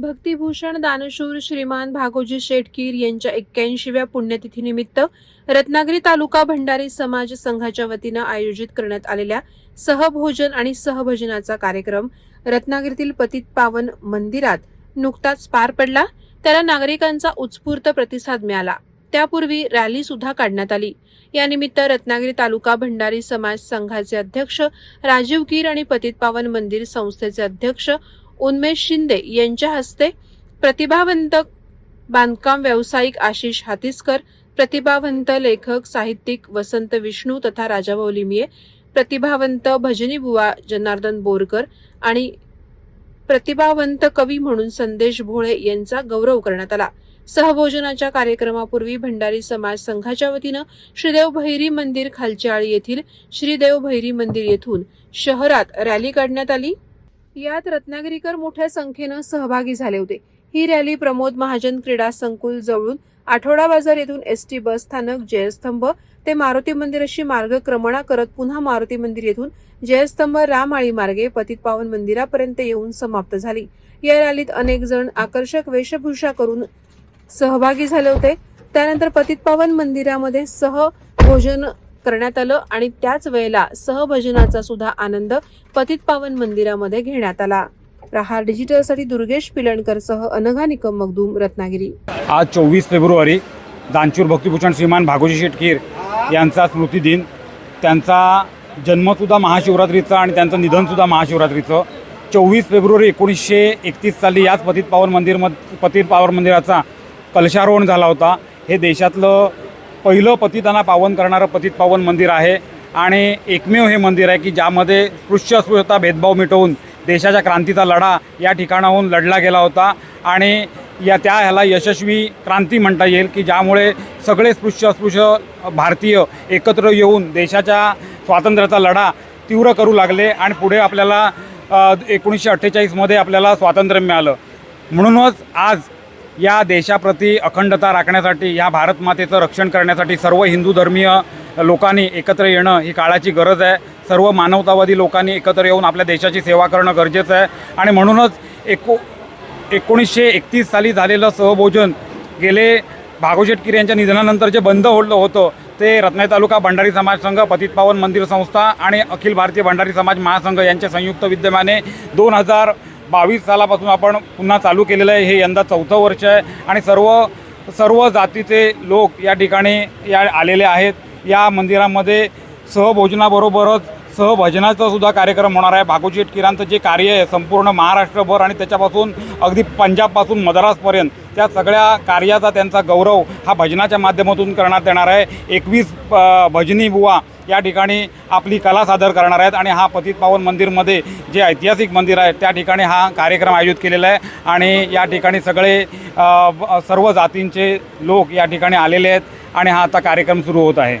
भक्तिभूषण दानशूर श्रीमान भागोजी शेटकीर यांच्या एक्क्याऐंशीव्या पुण्यतिथीनिमित्त रत्नागिरी तालुका भंडारी समाज संघाच्या वतीनं आयोजित करण्यात आलेल्या सहभोजन आणि सहभजनाचा कार्यक्रम रत्नागिरीतील पतित पावन मंदिरात नुकताच पार पडला. त्याला नागरिकांचा उत्स्फूर्त प्रतिसाद मिळाला. त्यापूर्वी रॅली सुद्धा काढण्यात आली. यानिमित्त रत्नागिरी तालुका भंडारी समाज संघाचे अध्यक्ष राजीव कीर आणि पतित पावन मंदिर संस्थेचे अध्यक्ष उन्मेष शिंदे यांच्या हस्ते प्रतिभावंत बांधकाम व्यावसायिक आशिष हातीसकर प्रतिभावंत लेखक साहित्यिक वसंत विष्णू तथा राजाभाऊ लिमिये प्रतिभावंत भजनी बुवा जनार्दन बोरकर आणि प्रतिभावंत कवी म्हणून संदेश भोळे यांचा गौरव करण्यात आला. सहभोजनाच्या कार्यक्रमापूर्वी भंडारी समाज संघाच्या वतीनं श्रीदेव भैरी मंदिर खालच्याळी येथील श्रीदेव भैरी मंदिर येथून शहरात रॅली काढण्यात आली. यात रत्नागिरीकर मोठ्या संख्येनं सहभागी झाले होते. ही रॅली प्रमोद महाजन क्रीडा संकुल जवळून आठवडा बाजार येथून एस टी बस स्थानक जयस्तंभ ते मारुती मंदिर अशी मार्गक्रमणा करत पुन्हा मारुती मंदिर येथून जयस्तंभ रामाळी मार्गे पतित पावन मंदिरापर्यंत येऊन समाप्त झाली. या रॅलीत अनेक जण आकर्षक वेशभूषा करून सहभागी झाले होते. त्यानंतर पतित पावन मंदिरामध्ये सहभोजन करण्यात आलं आणि त्याच वेळेला सहभजनाचा सुद्धा आनंद पतित पावन मंदिरामध्ये घेण्यात आला. प्रहार डिजिटलसाठी दुर्गेश पिलणकरसह अनघा निकम मगदूम रत्नागिरी. आज चोवीस फेब्रुवारी दानचूर भक्तिभूषण श्रीमान भागोजी शेटकीर यांचा स्मृतिदिन त्यांचा जन्मसुद्धा महाशिवरात्रीचा आणि त्यांचं निधनसुद्धा महाशिवरात्रीचं. चोवीस फेब्रुवारी एकोणीसशे एकतीस साली याच पतित पावन मंदिर मध पतित पावन मंदिराचा कलशारोहण झाला होता. हे देशातलं पहिलं पतितांना पावन करणारं पतित पावन मंदिर आहे. आणि एकमेव हे मंदिर आहे की ज्यामध्ये स्पृश्य अस्पृश्यता भेदभाव मिटवून देशाच्या क्रांतीचा लढा या ठिकाणाहून लढला गेला होता. आणि या त्या ह्याला यशस्वी क्रांती म्हणता येईल की ज्यामुळे सगळे स्पृश्य अस्पृश्य भारतीय एकत्र येऊन देशाच्या स्वातंत्र्याचा लढा तीव्र करू लागले आणि पुढे आपल्याला एकोणीसशे अठ्ठेचाळीसमध्ये आपल्याला स्वातंत्र्य मिळालं. म्हणूनच आज या देशाप्रती अखंडता राखण्यासाठी या भारत मातेचं रक्षण करण्यासाठी सर्व हिंदू धर्मीय लोकांनी एकत्र येणं ही काळाची गरज आहे. सर्व मानवतावादी लोकांनी एकत्र येऊन आपल्या देशाची सेवा करणं गरजेचं आहे. आणि म्हणूनच एको एकोणीसशे एकतीस साली झालेलं सहभोजन गेले भागोशेटकीर यांच्या निधनानंतर जे बंद होडलं होतं ते रत्नागिरी तालुका भंडारी समाज संघ पतित पावन मंदिर संस्था आणि अखिल भारतीय भंडारी समाज महासंघ यांच्या संयुक्त विद्यमाने दोन हजार बावीस सालापासून आपण पुन्हा चालू केलेलं आहे. हे यंदा चौथं वर्ष आहे आणि सर्व सर्व जातीचे लोक या ठिकाणी या आलेले आहेत. या मंदिरामध्ये सहभोजनाबरोबरच सहभजनाचा सुद्धा कार्यक्रम होणार आहे. भागोजी किरांचं जे कार्य आहे संपूर्ण महाराष्ट्रभर आणि त्याच्यापासून अगदी पंजाबपासून मद्रासपर्यंत त्या सगळ्या कार्याचा त्यांचा गौरव हा भजनाच्या माध्यमातून करण्यात येणार आहे. एकवीस भजनी बुवा या ठिकाणी आपली कला सादर करणार आहेत आणि हा पतित पावन मंदिरमध्ये जे ऐतिहासिक मंदिर आहे त्या ठिकाणी हा कार्यक्रम आयोजित केलेला आहे. आणि या ठिकाणी सगळे सर्व जातींचे लोक या ठिकाणी आलेले आहेत आणि हा आता कार्यक्रम सुरू होत आहे.